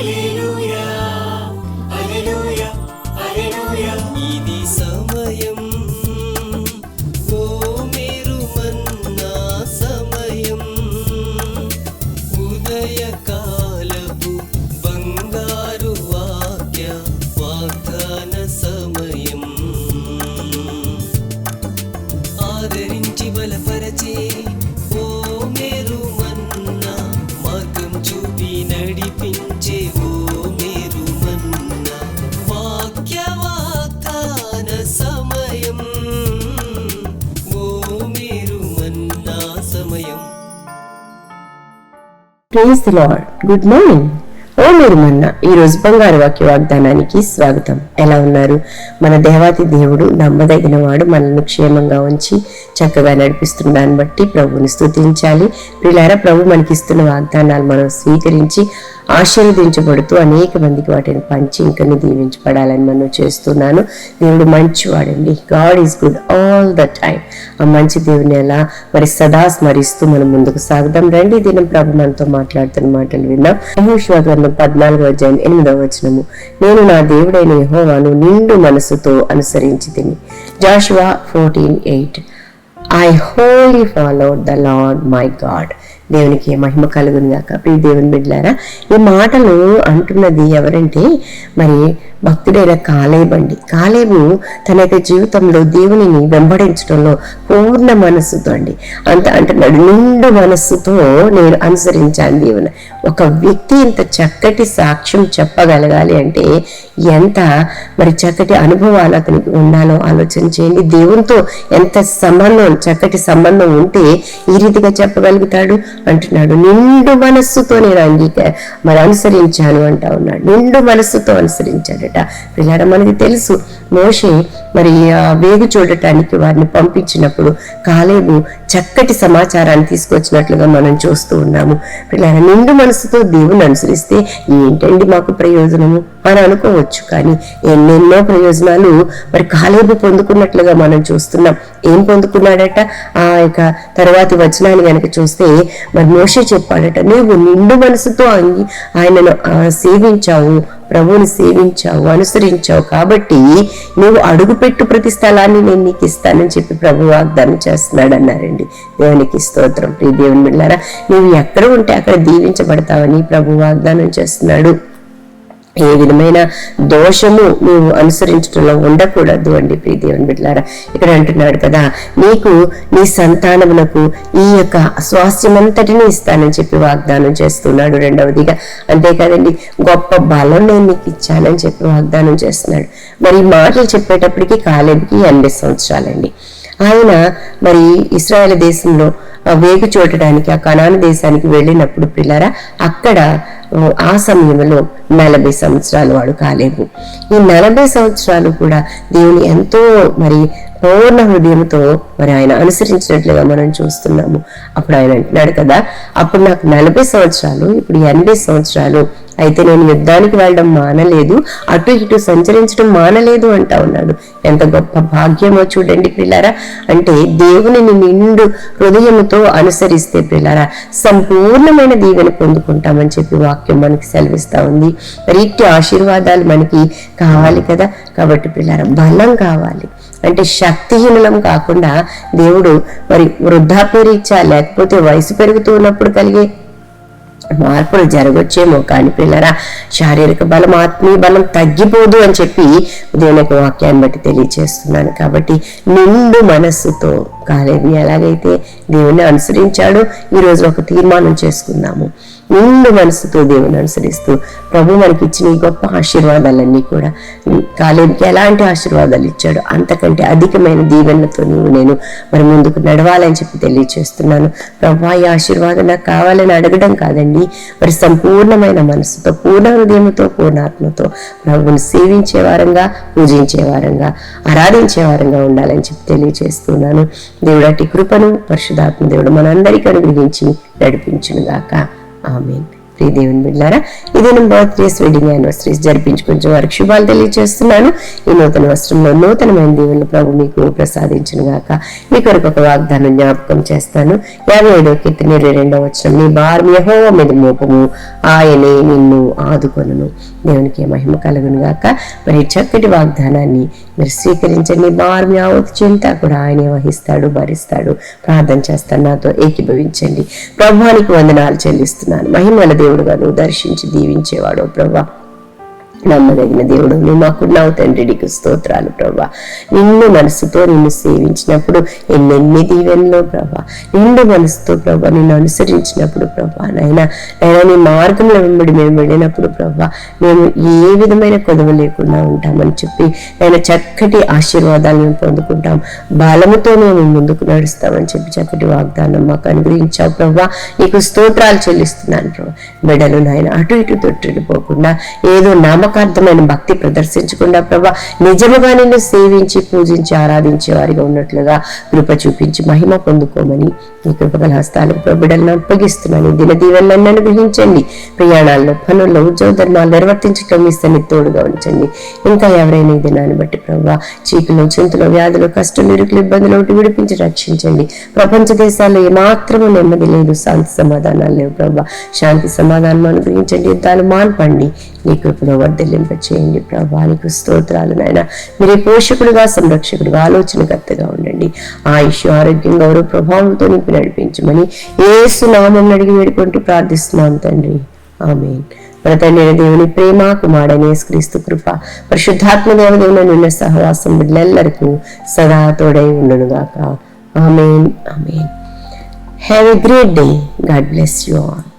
ఇది praise the lord good morning ఓ మీరు మన్న ఈ బంగారు వాక్య వాగ్దానానికి స్వాగతం. ఎలా ఉన్నారు? మన దేవాతి దేవుడు నమ్మదగిన వాడు మనల్ని క్షేమంగా ఉంచి చక్కగా నడిపిస్తున్న దాన్ని బట్టి ప్రభువుని స్థుతించాలి ప్రిలారా ప్రభు మనకిస్తున్న వాగ్దానాలు మనం స్వీకరించి ఆశీర్వదించబడుతూ అనేక మందికి వాటిని పంచి ఇంకని దీవించబడాలని మనం చేస్తున్నాను. దేవుడు మంచివాడండి. God is good all the time ఆ మంచి దేవుని ఎలా మరి సదా స్మరిస్తూ మనం ముందుకు సాగుదాం. రండి దినం ప్రభు మనతో మాట్లాడుతున్న మాటలు విన్నాం యెహోషువ గ్రంథం పద్నాలుగో అధ్యాయం ఎనిమిదవ వచనము. నేను నా దేవుడైన యహోవాను నిండు మనసుతో అనుసరించి తిని. Joshua fourteen eight. I wholly follow the lord my God దేవునికి మహిమ కలుగును గాక ప్రియ దేవుని బిడ్డారా ఈ మాటలు అంటున్నది ఎవరంటే మరి భక్తుడైన కాలేబండి. కాలేబు తన యొక్క జీవితంలో దేవునిని వెంబడించడంలో పూర్ణ మనస్సుతో అండి. అంత అంటున్నాడు నిండు మనస్సుతో నేను అనుసరించాను దేవుని. ఒక వ్యక్తి ఇంత చక్కటి సాక్ష్యం చెప్పగలగాలి అంటే ఎంత మరి చక్కటి అనుభవాలు అతనికి ఉండాలో ఆలోచన చేయండి. దేవునితో ఎంత సంబంధం చక్కటి సంబంధం ఉంటే ఈ రీతిగా చెప్పగలుగుతాడు. అంటున్నాడు నిండు మనస్సుతో నేను అంగీక మరి అనుసరించాను అంటా ఉన్నాడు. నిండు మనస్సుతో అనుసరించాడట పిల్లడ మనకి తెలుసు. మోషే మరి ఆ వేగు చూడటానికి వారిని పంపించినప్పుడు కాలేబు చక్కటి సమాచారాన్ని తీసుకొచ్చినట్లుగా మనం చూస్తూ ఉన్నాము. పిల్లల నిండు మనసుతో దేవుని అనుసరిస్తే ఏంటండి మాకు ప్రయోజనము? అని అనుకోవచ్చు కానీ ఎన్నెన్నో ప్రయోజనాలు మరి కాలేబు పొందుకున్నట్లుగా మనం చూస్తున్నాం. ఏం పొందుకున్నాడట? ఆ యొక్క తర్వాతి వచనాన్ని కనుక చూస్తే మరి మోషే చెప్పాడట నువ్వు నిండు మనసుతో అంగి ఆయనను సేవించావు. ప్రభువుని సేవించావు అనుసరించావు కాబట్టి నువ్వు అడుగుపెట్టు ప్రతి స్థలాన్ని నేను నీకు ఇస్తానని చెప్పి ప్రభు వాగ్దానం చేస్తున్నాడు అన్నారండి దేవునికి స్తోత్రం. ప్రియ దేవుని బిడ్డారా నువ్వు ఎక్కడ ఉంటే అక్కడ దీవించబడతావని ప్రభు వాగ్దానం చేస్తున్నాడు. ఏ విధమైన దోషము నువ్వు అనుసరించడంలో ఉండకూడదు అండి ప్రీ దేవుని బిడ్లారా ఇక్కడ అంటున్నాడు కదా నీకు నీ సంతానమునకు ఈ యొక్క స్వాస్థ్యమంతటిని ఇస్తానని చెప్పి వాగ్దానం చేస్తున్నాడు రెండవదిగా. అంతేకాదండి గొప్ప బలం నేను నీకు ఇచ్చానని చెప్పి వాగ్దానం చేస్తున్నాడు. మరి మాటలు చెప్పేటప్పటికి కాలేబుకి ఎనభై సంవత్సరాలండి. ఆయన మరి ఇస్రాయేల్ దేశంలో ఆ వేగు చూడటానికి ఆ కణాను దేశానికి వెళ్ళినప్పుడు పిల్లరా అక్కడ ఆ సమయంలో నలభై సంవత్సరాలు వాడు కాలేవు. ఈ నలభై సంవత్సరాలు కూడా దేవుని ఎంతో మరి పూర్ణ హృదయంతో మరి ఆయన అనుసరించినట్లుగా మనం చూస్తున్నాము. అప్పుడు ఆయన అంటున్నాడు కదా అప్పుడు నాకు నలభై సంవత్సరాలు ఇప్పుడు ఎనభై సంవత్సరాలు అయితే నేను యుద్ధానికి వెళ్ళడం మానలేదు. అటు ఇటు సంచరించడం మానలేదు అంటా ఉన్నాడు. ఎంత గొప్ప భాగ్యమో చూడండి పిల్లారా. అంటే దేవునిని నిండు హృదయముతో అనుసరిస్తే పిల్లారా సంపూర్ణమైన దీవెన పొందుకుంటామని చెప్పి వాక్యం మనకి సెలవిస్తా ఉంది. మరి ఇట్టి ఆశీర్వాదాలు మనకి కావాలి కదా. కాబట్టి పిల్లారా బలం కావాలి. అంటే శక్తిహీనులం కాకుండా దేవుడు మరి వృద్ధాప్యరీత్యా లేకపోతే వయసు పెరుగుతూ ఉన్నప్పుడు కలిగే మార్పులు జరగొచ్చేమో కానీ పిల్లరా శారీరక బలం ఆత్మీయ బలం తగ్గిపోదు అని చెప్పి ఉదయం ఒక వాక్యాన్ని బట్టి తెలియచేస్తున్నాను. కాబట్టి నిండు మనస్సుతో కాలేవి ఎలాగైతే దేవుణ్ణి అనుసరించాడో. ఈరోజు ఒక తీర్మానం చేసుకుందాము. నిండు మనసుతో దేవుని అనుసరిస్తూ. ప్రభు మనకి ఇచ్చిన ఈ గొప్ప ఆశీర్వాదాలన్నీ కూడా కాలేజీకి ఎలాంటి ఆశీర్వాదాలు ఇచ్చాడు అంతకంటే అధికమైన దీవెనలతో నువ్వు నేను మరి ముందుకు నడవాలని చెప్పి తెలియచేస్తున్నాను. ప్రభా ఈ ఆశీర్వాదం నాకు కావాలని అడగడం కాదండి. మరి సంపూర్ణమైన మనసుతో పూర్ణ హృదయంతో పూర్ణాత్మతో ప్రభువుని సేవించే వారంగా పూజించే వారంగా ఆరాధించే వారంగా ఉండాలని చెప్పి తెలియచేస్తున్నాను. దేవుడు కృపను పరిశుధాత్మ దేవుడు మనందరికీ అనుగ్రహించి నడిపించును గాక ఆమెన్ ప్రియ దేవుని బిడ్డారా ఇది నేను బర్త్డేస్ వెడ్డింగ్ యానివర్సరీస్ కొంచెం వారికి శుభాలు తెలియజేస్తున్నాను ఈ నూతన వస్త్రంలో నూతనమైన దేవుని ప్రభు మీకు ప్రసాదించను గాక. మీ కొరకు ఒక వాగ్దానం జ్ఞాపకం చేస్తాను. యాభై ఏడో కీర్తన ఇరవై రెండవ వచ్చిన మీ భారం యెహోవా మీద మోపము ఆయనే నిన్ను ఆదుకొనును. దేవునికి మహిమ కలుగును గాక. మరి చక్కటి వాగ్దానాన్ని మీరు స్వీకరించండి. భారం యావత్ చింత కూడా ఆయనే వహిస్తాడు భరిస్తాడు. ప్రార్థన చేస్తాను నాతో ఏకీభవించండి. ప్రభువానికి వందనాలు చెల్లిస్తున్నాను. మహిమల దేవుడుగా నువ్వు దర్శించి దీవించేవాడు ప్రభా. నమ్మదగిన దేవుడు. నువ్వు మాకున్నావు తండ్రి నీకు స్తోత్రాలు ప్రభా. నిన్ను మనసుతో నిన్ను సేవించినప్పుడు ఎన్నెన్ని దీవెనలో ప్రభా. నిండు మనసుతో ప్రభా నిన్ను అనుసరించినప్పుడు ప్రభా నాయన. నైనా నీ మార్గంలో వెంబడి మేము వెళ్ళినప్పుడు ప్రభా మేము ఏ విధమైన కొదవ లేకుండా ఉంటామని చెప్పి నేను చక్కటి ఆశీర్వాదాలు మేము పొందుకుంటాం. బలముతో మేము ముందుకు నడుస్తామని చెప్పి చక్కటి వాగ్దానం మాకు అనుగ్రహించావు ప్రభా. నీకు స్తోత్రాలు చెల్లిస్తున్నాను ప్రభా. బిడ్డలు నాయన అటు ఇటు తొట్టిపోకుండా ఏదో నామకార్థమైన భక్తి ప్రదర్శించకుండా ప్రభా నిజముగా నిన్ను సేవించి పూజించి ఆరాధించే వారిగా ఉన్నట్లుగా కృప చూపించి మహిమ పొందుకోమని ఈ కృపగల హస్తాలకు ప్రభుడలను అప్పగిస్తున్నాను. దిన దీవెనలను అనుగ్రహించండి. ప్రయాణాల్లో పనుల్లో ఉద్యోగ ధర్మాలు నిర్వర్తించడం మీ తోడుగా ఉంచండి. ఇంకా ఎవరైనా ఈ దినాన్ని బట్టి ప్రభా చీకులు చింతలు వ్యాధులు కష్టం ఇరుకులు ఇబ్బందులు ఒకటి విడిపించి రక్షించండి. ప్రపంచ దేశాల్లో ఏమాత్రము నెమ్మది లేదు శాంతి సమాధానాలు లేవు ప్రభా. శాంతి సమాధానం అనుగ్రహించండి. యుద్ధాలు మాన్పండి. నీ కృపలో వర్ధలింప చేయండి ప్రభా. నీకు స్తోత్రాలు నాయన. మీరే పోషకుడుగా సంరక్షకుడుగా ఆలోచనకర్తగా ఉండండి. ఆయుష్ ఆరోగ్యం గౌరవ ప్రభావంతో నింపి నడిపించమని ఏసు నామం అడిగి వేడుకుంటూ ప్రార్థిస్తున్నాను తండ్రి. ఆమెన్. మన తండ్రి దేవుని ప్రేమ కుమారుడైన క్రీస్తు కృప పరిశుద్ధాత్మ దేవదేవుని నిన్న సహవాసం బిడ్డలెల్లరికూ సదా తోడై ఉండునుగాక. Amen. Amen. Have a great day God bless you all